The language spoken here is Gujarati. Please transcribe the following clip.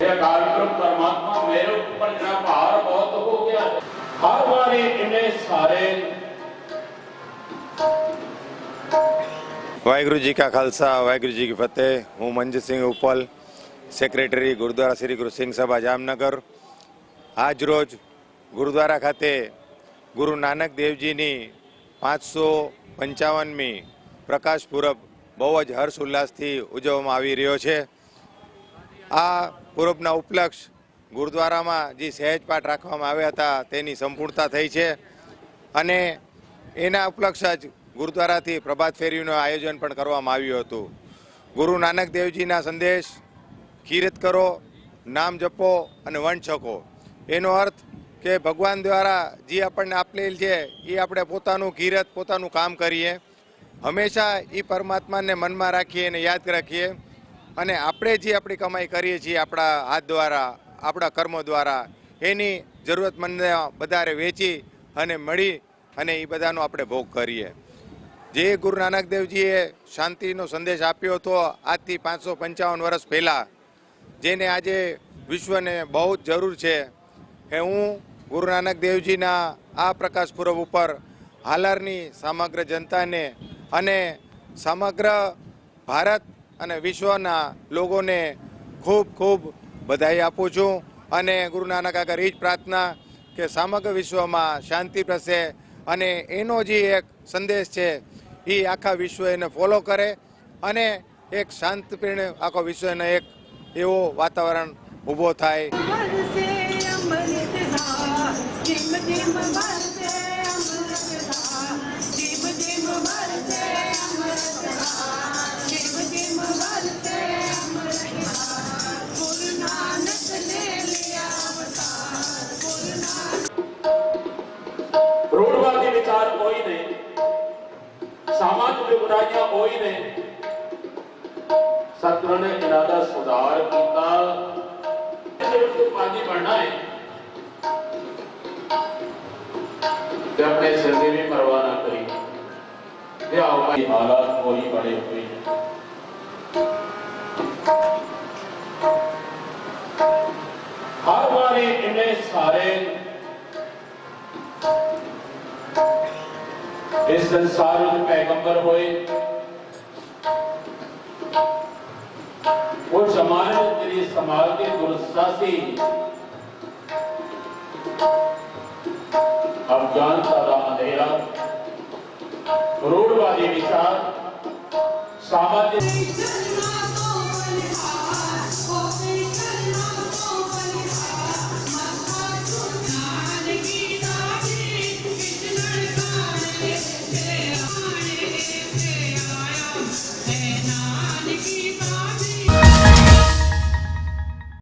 ये परमात्मा मेरे ऊपर इतना भार बहुत हो गया हर बारी इन्हें सारे વાહેગુરુ જી કા ખાલસા, વાહેગુરુ જી કી ફતેહ. હું મંજસિંહ ઉપલ સેક્રેટરી ગુરુદ્વારા શ્રી ગુરુ સિંહ સભા જામનગર. આજ રોજ ગુરુદ્વારા ખાતે ગુરુ નાનક દેવજીની પાંચસો પંચાવનમી પ્રકાશ પૂરબ બહુ જ હર્ષ ઉલ્લાસથી ઉજવવામાં આવી રહ્યો છે. આ પૂરબના ઉપલક્ષ ગુરુદ્વારામાં જે સહેજ પાઠ રાખવામાં આવ્યા હતા, તેની સંપૂર્ણતા થઈ છે. અને એના ઉપલક્ષ જ ગુરુદ્વારાથી પ્રભાત ફેરીનું આયોજન પણ કરવામાં આવ્યું હતું. ગુરુ નાનક દેવજીના સંદેશ કીર્ત કરો, નામ જપો અને વંશ છકો. એનો અર્થ કે ભગવાન દ્વારા જે આપણને આપેલ છે, એ આપણે પોતાનું કીરત પોતાનું કામ કરીએ. હંમેશા એ પરમાત્માને મનમાં રાખીએ અને યાદ રાખીએ. અને આપણે જે આપણી કમાઈ કરીએ છીએ આપણા હાથ દ્વારા, આપણા કર્મો દ્વારા, એની જરૂરતમંદને વધારે વેચી અને મળી અને એ બધાનો આપણે ભોગ કરીએ. જે ગુરુ નાનક દેવજીએ શાંતિનો સંદેશ આપ્યો હતો આજથી પાંચસો પંચાવન વર્ષ પહેલાં, જેને આજે વિશ્વને બહુ જ જરૂર છે એ હું ગુરુ નાનક દેવજીના આ પ્રકાશ પૂર્વ ઉપર હાલારની સમગ્ર જનતાને અને સમગ્ર ભારત અને વિશ્વના લોકોને ખૂબ ખૂબ બધાઈ આપું છું. અને ગુરુ નાનક આગળ એ જ પ્રાર્થના કે સમગ્ર વિશ્વમાં શાંતિ પ્રસે અને એનો જે એક સંદેશ છે એ આખા વિશ્વ એને ફોલો કરે અને એક શાંતિપૂર્ણ આખો વિશ્વનો એક એવો વાતાવરણ ઊભો થાય. રૂઢવાદી વિચાર હોય નહીં સામાજિક બુરાઈਆਂ હોય નહીં ਸਤਿਗੁਰਾਂ ਨੇ ਇਰਾਦਾ ਸੁਧਾਰ ਕੀਤਾ। ਜਿਹੜੇ ਤੋਂ ਪਾਣੀ ਬਣਨਾ ਹੈ? ਤੇ ਆਪਣੇ ਸਿਰ ਦੀ ਵੀ ਪਰਵਾਹ ਨਾ ਕਰੀ। ਤੇ ਆਵਾਂ ਦੀ ਹਾਲਾਤ ਹੋਈ ਬੜੇ ਹੋਈ ਹਰ ਵਾਰੀ ਇੰਨੇ ਸਾਰੇ इस संसार पैगंबर होए। वो जमाने में तेरी समाज के गुरुसासी अफगान सादा अंधेरा। रूढ़वादी विचार। सामाजिक